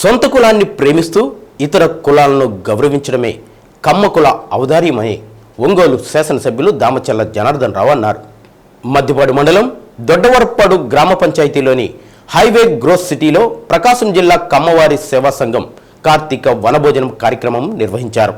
సొంత కులాన్ని ప్రేమిస్తూ ఇతర కులాలను గౌరవించడమే కమ్మ కుల ఔదార్యమని ఒంగోలు శాసనసభ్యులు దామచల్ల జనార్దన్ రావు అన్నారు. మద్దిపాడు మండలం దొడ్డవరపాడు గ్రామ పంచాయతీలోని హైవే గ్రోత్ సిటీలో ప్రకాశం జిల్లా కమ్మవారి సేవా సంఘం కార్తీక వనభోజనం కార్యక్రమం నిర్వహించారు.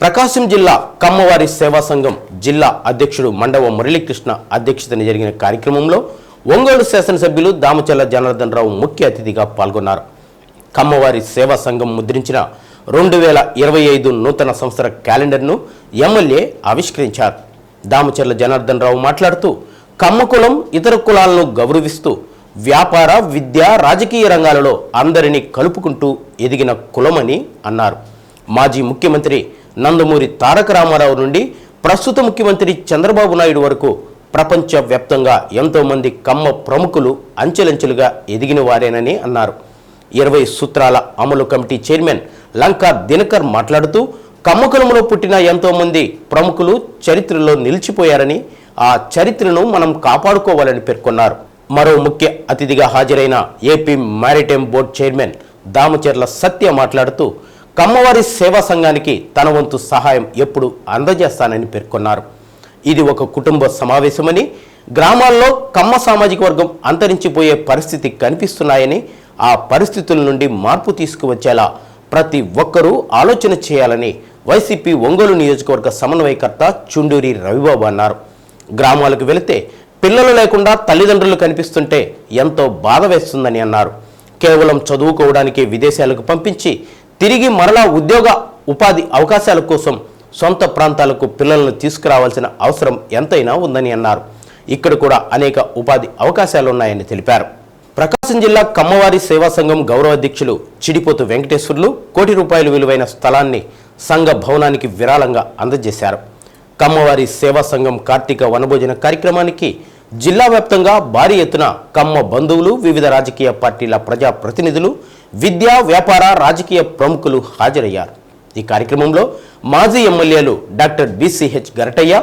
ప్రకాశం జిల్లా కమ్మవారి సేవా సంఘం జిల్లా అధ్యక్షుడు మండవ మురళీకృష్ణ అధ్యక్షతన జరిగిన కార్యక్రమంలో ఒంగోలు శాసనసభ్యులు దామచల్ల జనార్దన్ రావు ముఖ్య అతిథిగా పాల్గొన్నారు. కమ్మవారి సేవా సంఘం ముద్రించిన రెండు వేల ఇరవై ఐదు నూతన సంవత్సర క్యాలెండర్ను ఎమ్మెల్యే ఆవిష్కరించారు. దామచర్ల జనార్దన్ రావు మాట్లాడుతూ కమ్మకులం ఇతర కులాలను గౌరవిస్తూ వ్యాపార విద్య రాజకీయ రంగాలలో అందరినీ కలుపుకుంటూ ఎదిగిన కులమని అన్నారు. మాజీ ముఖ్యమంత్రి నందమూరి తారక రామారావు నుండి ప్రస్తుత ముఖ్యమంత్రి చంద్రబాబు నాయుడు వరకు ప్రపంచవ్యాప్తంగా ఎంతోమంది కమ్మ ప్రముఖులు అంచెలంచెలుగా ఎదిగిన వారేనని అన్నారు. ఇరవై సూత్రాల అమలు కమిటీ చైర్మన్ లంకా దినకర్ మాట్లాడుతూ కమ్మకులంలో పుట్టిన ఎంతోమంది ప్రముఖులు చరిత్రలో నిలిచిపోయారని ఆ చరిత్రను మనం కాపాడుకోవాలని పేర్కొన్నారు. మరో ముఖ్య అతిథిగా హాజరైన AP maritime board chairman Damacharla Satya మాట్లాడుతూ కమ్మవారి సేవా సంఘానికి తన వంతు సహాయం ఎప్పుడు అందజేస్తానని పేర్కొన్నారు. ఇది ఒక కుటుంబ సమావేశమని గ్రామాల్లో కమ్మ సామాజిక వర్గం అంతరించిపోయే పరిస్థితి కనిపిస్తున్నాయని ఆ పరిస్థితుల నుండి మార్పు తీసుకువచ్చేలా ప్రతి ఒక్కరూ ఆలోచన చేయాలని వైసీపీ ఒంగోలు నియోజకవర్గ సమన్వయకర్త చుండూరి రవిబాబు అన్నారు. గ్రామాలకు వెళితే పిల్లలు లేకుండా తల్లిదండ్రులు కనిపిస్తుంటే ఎంతో బాధ వేస్తుందని అన్నారు. కేవలం చదువుకోవడానికి విదేశాలకు పంపించి తిరిగి మరలా ఉద్యోగ ఉపాధి అవకాశాల కోసం సొంత ప్రాంతాలకు పిల్లలను తీసుకురావాల్సిన అవసరం ఎంతైనా ఉందని అన్నారు. ఇక్కడ కూడా అనేక ఉపాధి అవకాశాలున్నాయని తెలిపారు. ప్రకాశం జిల్లా కమ్మవారి సేవా సంఘం గౌరవ అధ్యక్షులు చిడిపోతు వెంకటేశ్వర్లు కోటి రూపాయలు విలువైన స్థలాన్ని సంఘ భవనానికి విరాళంగా అందజేశారు. కమ్మవారి సేవా సంఘం కార్తీక వనభోజన కార్యక్రమానికి జిల్లా వ్యాప్తంగా భారీ ఎత్తున కమ్మ బంధువులు వివిధ రాజకీయ పార్టీల ప్రజా ప్రతినిధులు విద్యా వ్యాపార రాజకీయ ప్రముఖులు హాజరయ్యారు. ఈ కార్యక్రమంలో మాజీ ఎమ్మెల్యేలు doctor BCH Garataiah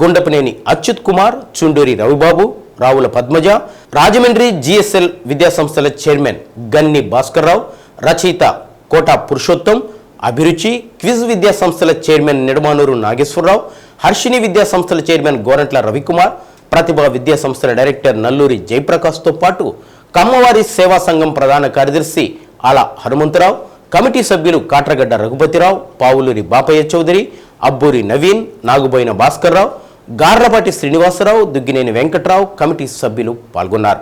Gundapaneni Achyut Kumar Chunduri Ravibabu Ravula Padmaja Rajahmundry GSL విద్యాసంస్థల చైర్మన్ గన్ని భాస్కర్రావు రచయిత కోట పురుషోత్తం అభిరుచి క్విజ్ విద్యా సంస్థల చైర్మన్ నిడమానూరు నాగేశ్వరరావు హర్షిని విద్యా సంస్థల చైర్మన్ గోరంట్ల రవికుమార్ ప్రతిభ విద్యా సంస్థల డైరెక్టర్ నల్లూరి జయప్రకాష్తో పాటు కమ్మవారి సేవా సంఘం ప్రధాన కార్యదర్శి ఆల హనుమంతరావు కమిటీ సభ్యులు కాట్రగడ్డ రఘుపతిరావు పావులూరి బాపయ్య చౌదరి అబ్బూరి నవీన్ నాగుబోయిన భాస్కర్రావు గార్లపాటి శ్రీనివాసరావు దుగ్గినేని వెంకట్రావు కమిటీ సభ్యులు పాల్గొన్నారు.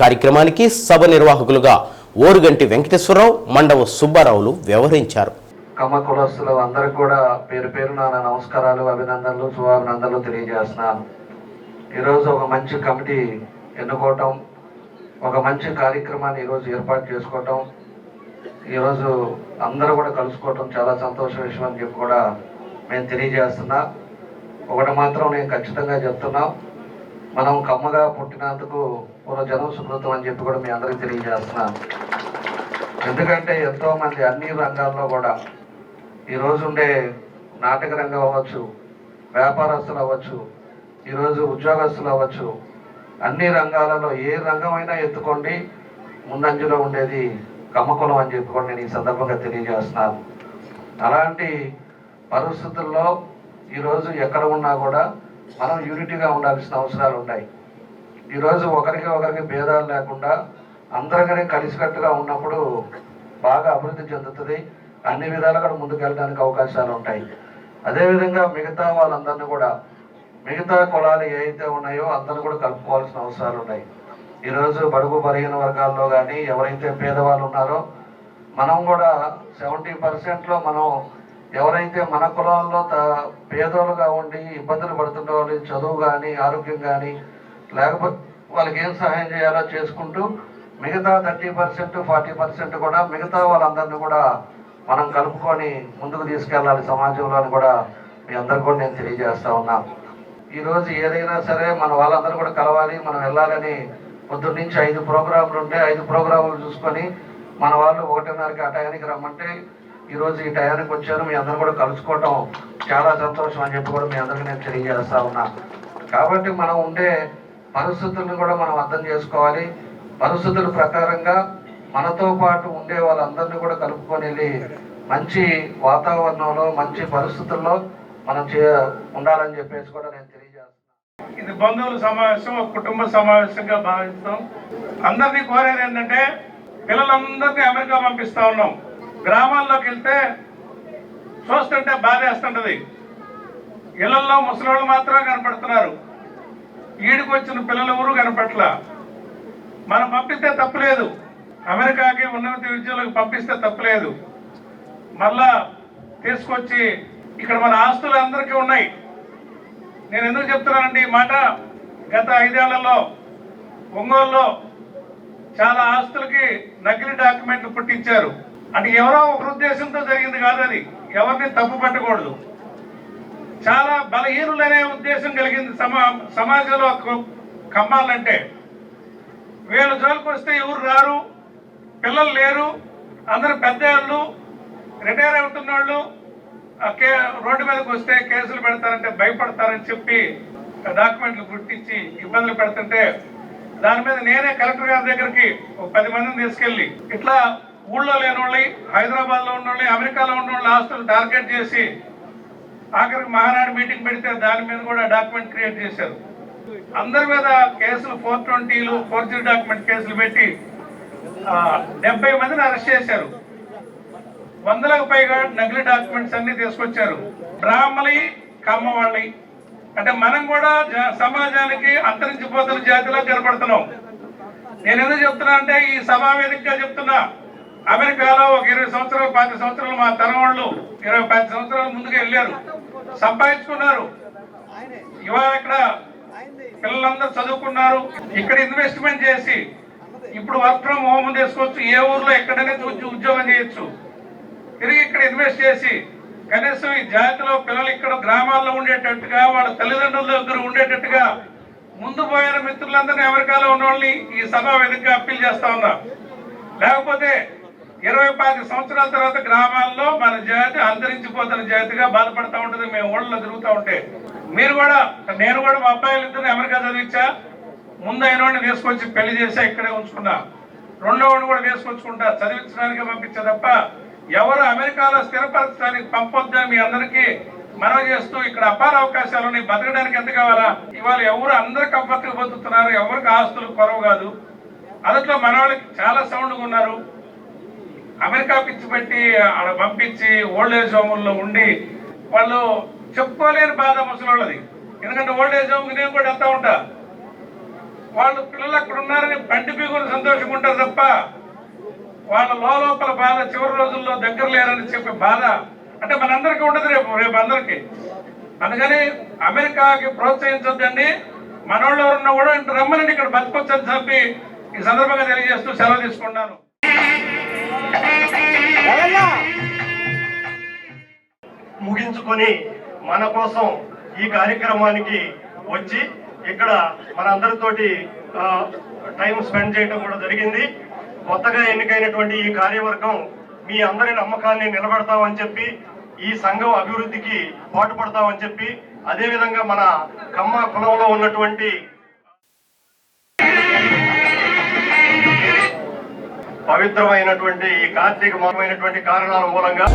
కార్యక్రమానికి సభ నిర్వాహకులుగా ఓరుగంటి వెంకటేశ్వరరావు మండవ సుబ్బారావులు వ్యవహరించారు. కమ్మ కులస్తులు అందరికి కూడా పేరు పేరు నా నమస్కారాలు అభినందనలు శుభాభినందనలు తెలియజేస్తున్నాను. ఈరోజు ఒక మంచి కమిటీ ఎన్నుకోవటం ఒక మంచి కార్యక్రమాన్ని ఈరోజు ఏర్పాటు చేసుకోవటం ఈరోజు అందరూ కూడా కలుసుకోవటం చాలా సంతోష విషయం అని చెప్పి కూడా మేము తెలియజేస్తున్నా. ఒకటి మాత్రం నేను ఖచ్చితంగా చెప్తున్నా. మనం కమ్మగా పుట్టినందుకు పూర్వజనం సుకృతం అని చెప్పి కూడా మీ అందరికీ తెలియజేస్తున్నాను ఎందుకంటే ఎంతోమంది అన్ని రంగాల్లో కూడా ఈరోజు ఉండే నాటక రంగం అవ్వచ్చు వ్యాపారస్తులు అవ్వచ్చు ఈరోజు ఉద్యోగస్తులు అవ్వచ్చు అన్ని రంగాలలో ఏ రంగమైనా ఎత్తుకోండి. ముందంజలో ఉండేది కమ్మకులం అని చెప్పి కూడా నేను ఈ సందర్భంగా తెలియజేస్తున్నాను. అలాంటి పరిస్థితుల్లో ఈరోజు ఎక్కడ ఉన్నా కూడా మనం యూనిటీగా ఉండాల్సిన అవసరాలు ఉన్నాయి. ఈరోజు ఒకరికి ఒకరికి భేదాలు లేకుండా అందరికీ కలిసికట్టుగా ఉన్నప్పుడు బాగా అభివృద్ధి చెందుతుంది. అన్ని విధాలుగా ముందుకెళ్ళడానికి అవకాశాలు ఉంటాయి. అదేవిధంగా మిగతా వాళ్ళందరినీ కూడా మిగతా కులాలు ఏవైతే ఉన్నాయో అందరిని కూడా కలుపుకోవాల్సిన అవసరాలు ఉన్నాయి. ఈరోజు బడుగు బలహీన వర్గాల్లో కానీ ఎవరైతే పేదవాళ్ళు ఉన్నారో మనం కూడా సెవెంటీ పర్సెంట్లో మనం ఎవరైతే మన కులాల్లో త- పేదోళ్ళుగా ఉండి ఇబ్బందులు పడుతుండే వాళ్ళు చదువు కానీ ఆరోగ్యం కానీ లేకపోతే వాళ్ళకి ఏం సహాయం చేయాలో చేసుకుంటూ మిగతా థర్టీ పర్సెంట్ ఫార్టీ పర్సెంట్ కూడా మిగతా వాళ్ళందరినీ కూడా మనం కలుపుకొని ముందుకు తీసుకెళ్ళాలి సమాజంలో అని కూడా మీ అందరు కూడా నేను తెలియజేస్తా ఉన్నా. ఈరోజు ఏదైనా సరే మన వాళ్ళందరూ కూడా కలవాలి మనం వెళ్ళాలని పొద్దున్న నుంచి ఐదు ప్రోగ్రాంలు ఉంటే ఐదు ప్రోగ్రాములు చూసుకొని మన వాళ్ళు ఒకటిన్నరకి ఆ టయానికి రమ్మంటే ఈరోజు ఈ టయానికి వచ్చారు మీ అందరూ కూడా కలుసుకోవటం చాలా సంతోషం అని చెప్పి కూడా మీ అందరికీ నేను తెలియజేస్తా ఉన్నా. కాబట్టి మనం ఉండే పరిస్థితులను కూడా మనం అర్థం చేసుకోవాలి. పరిస్థితుల ప్రకారంగా మనతో పాటు ఉండే వాళ్ళందరినీ కూడా కలుపుకొని వెళ్ళి మంచి వాతావరణంలో మంచి పరిస్థితుల్లో మనం చే ఉండాలని చెప్పేసి కూడా నేను తెలియజేస్తున్నాను ఇది బంధువుల సమావేశం ఒక కుటుంబ సమావేశంగా భావిస్తాం. అందరినీ కోరేది ఏంటంటే పిల్లలందరినీ అమెరికా పంపిస్తా ఉన్నాం. గ్రామాల్లోకి వెళ్తే చూస్తుంటే బాధేస్తుంటది ఇళ్ళలో ముసలోళ్ళు మాత్రమే కనపడుతున్నారు. ఈడికి వచ్చిన పిల్లలు ఎవరు కనపట్ల మనం పంపిస్తే తప్పులేదు. అమెరికాకి ఉన్నత విద్యలకు పంపిస్తే తప్పులేదు. మళ్ళా తీసుకొచ్చి ఇక్కడ మన ఆస్తులు అందరికీ ఉన్నాయి. నేను ఎందుకు చెప్తున్నానండి ఈ మాట? గత ఐదేళ్ళలో ఒంగోలులో చాలా ఆస్తులకి నకిలీ డాక్యుమెంట్లు పుట్టించారు. అంటే ఎవరో ఒక ఉద్దేశంతో జరిగింది కాదు అది. ఎవరిని తప్పు పట్టకూడదు. చాలా బలహీనులనే ఉద్దేశం కలిగింది సమా సమాజంలో కమ్మాలంటే. వీళ్ళ జోలికి వస్తే ఎవరు రారు పిల్లలు లేరు అందరు పెద్దవాళ్ళు రిటైర్ అవుతున్న వాళ్ళు రోడ్డు మీదకి వస్తే కేసులు పెడతారంటే భయపడతారని చెప్పి డాక్యుమెంట్లు గుర్తించి ఇబ్బందులు పెడుతుంటే దాని మీద నేనే కలెక్టర్ గారి దగ్గరికి ఒక పది మందిని తీసుకెళ్ళి ఇట్లా ఊళ్ళో లేని వాళ్ళని హైదరాబాద్లో ఉన్న వాళ్ళని అమెరికాలో ఉన్న వాళ్ళ ఆస్తులు టార్గెట్ చేసి ఆఖరికి మహానాడు మీటింగ్ పెడితే దాని మీద కూడా డాక్యుమెంట్ క్రియేట్ చేశారు. అందరి మీద కేసులు ఫోర్ ట్వంటీలు ఫోర్జరీ డాక్యుమెంట్ కేసులు పెట్టి డెబ్బై మందిని అరెస్ట్ చేశారు. వందలకు పైగా నకిలీ డాక్యుమెంట్స్ అన్ని తీసుకొచ్చారు. బ్రాహ్మలి కమ్మవాళ్ళి అంటే మనం కూడా జ- సమాజానికి అంతరించిపోతున్న జాతిలో కనపడుతున్నాం. నేను ఎందుకు చెప్తున్నా అంటే ఈ సభా వేదికగా చెప్తున్నా. అమెరికాలో ఒక ఇరవై సంవత్సరాలు పది సంవత్సరాలు మా తరం వాళ్ళు ఇరవై పది సంవత్సరాల ముందుకు వెళ్ళారు. సంపాదించుకున్నారు. ఇవాళ ఇక్కడ పిల్లలందరూ చదువుకున్నారు. ఇక్కడ ఇన్వెస్ట్మెంట్ చేసి ఇప్పుడు వర్క్ ఫ్రమ్ హోమ్ తీసుకోవచ్చు ఏ ఊర్లో ఎక్కడైనా ఉద్యోగం చేయొచ్చు. తిరిగి ఇక్కడ ఇన్వెస్ట్ చేసి కనీసం ఈ జాతిలో పిల్లలు ఇక్కడ గ్రామాల్లో ఉండేటట్టుగా వాళ్ళ తల్లిదండ్రుల దగ్గర ఉండేటట్టుగా ముందు పోయిన మిత్రులందరినీ అమెరికాలో ఉన్న వాళ్ళని ఈ సభా వేదికగా అప్పీల్ చేస్తా ఉన్నా. లేకపోతే ఇరవై పాతి సంవత్సరాల తర్వాత గ్రామాల్లో మన జాతి అంతరించిపోతున్న జాతిగా బాధపడతా ఉంటుంది మేము ఊళ్ళో తిరుగుతూ ఉంటే. మీరు కూడా నేను కూడా మా అబ్బాయిలు ఇద్దరు అమెరికా చదివించా. ముందు అయిన వాడిని తీసుకొచ్చి పెళ్ళి చేసా ఇక్కడే ఉంచుకున్నా. రెండో వాడిని కూడా వేసుకొచ్చుకుంటా. చదివించడానికి పంపించా తప్ప ఎవరు అమెరికాలో స్థిరపరచడానికి పంపొద్దని మీ అందరికీ మనవి చేస్తూ ఇక్కడ అపార అవకాశాలు ఉన్నాయి. బతకడానికి ఎంత కావాలా? ఇవాళ ఎవరు అందరు కంఫర్ట్గా బతుకుతున్నారు ఎవరికి ఆస్తులు కొరవ కాదు. అదట్లో మన వాళ్ళకి చాలా సౌండ్గా ఉన్నారు. అమెరికా పిచ్చి పెట్టి ఆడ పంపించి ఓల్డ్ ఏజ్ హోముల్లో ఉండి వాళ్ళు చెప్పుకోలేని బాధ ముసలి ఎందుకంటే ఓల్డ్ ఏజ్ హోమ్కి నేను కూడా వెళ్తా ఉంటా. వాళ్ళు పిల్లలు అక్కడ ఉన్నారని బండి బిగులు సంతోషంగా ఉంటారు తప్ప వాళ్ళ లోపల బాధ చివరి రోజుల్లో దగ్గర లేరని చెప్పే బాధ అంటే మనందరికీ ఉండదు రేపు రేపు అందరికీ. అందుకని అమెరికాకి ప్రోత్సహించొద్దండి మనోళ్ళు ఎవరున్నా కూడా ఇంత రమ్మనండి ఇక్కడ బతికొచ్చని చెప్పి ఈ సందర్భంగా తెలియజేస్తూ సెలవు తీసుకున్నాను ముగించుకొని మన కోసం ఈ కార్యక్రమానికి వచ్చి ఇక్కడ మన అందరితోటి టైం స్పెండ్ చేయడం కూడా జరిగింది. కొత్తగా ఎన్నికైనటువంటి ఈ కార్యవర్గం మీ అందరి నమ్మకాన్ని నిలబెడతామని చెప్పి ఈ సంఘం అభివృద్ధికి పాటుపడతామని చెప్పి అదేవిధంగా మన కమ్మ కులంలో ఉన్నటువంటి పవిత్రమైనటువంటి ఈ కార్తీక మాసమైనటువంటి కారణాల మూలంగా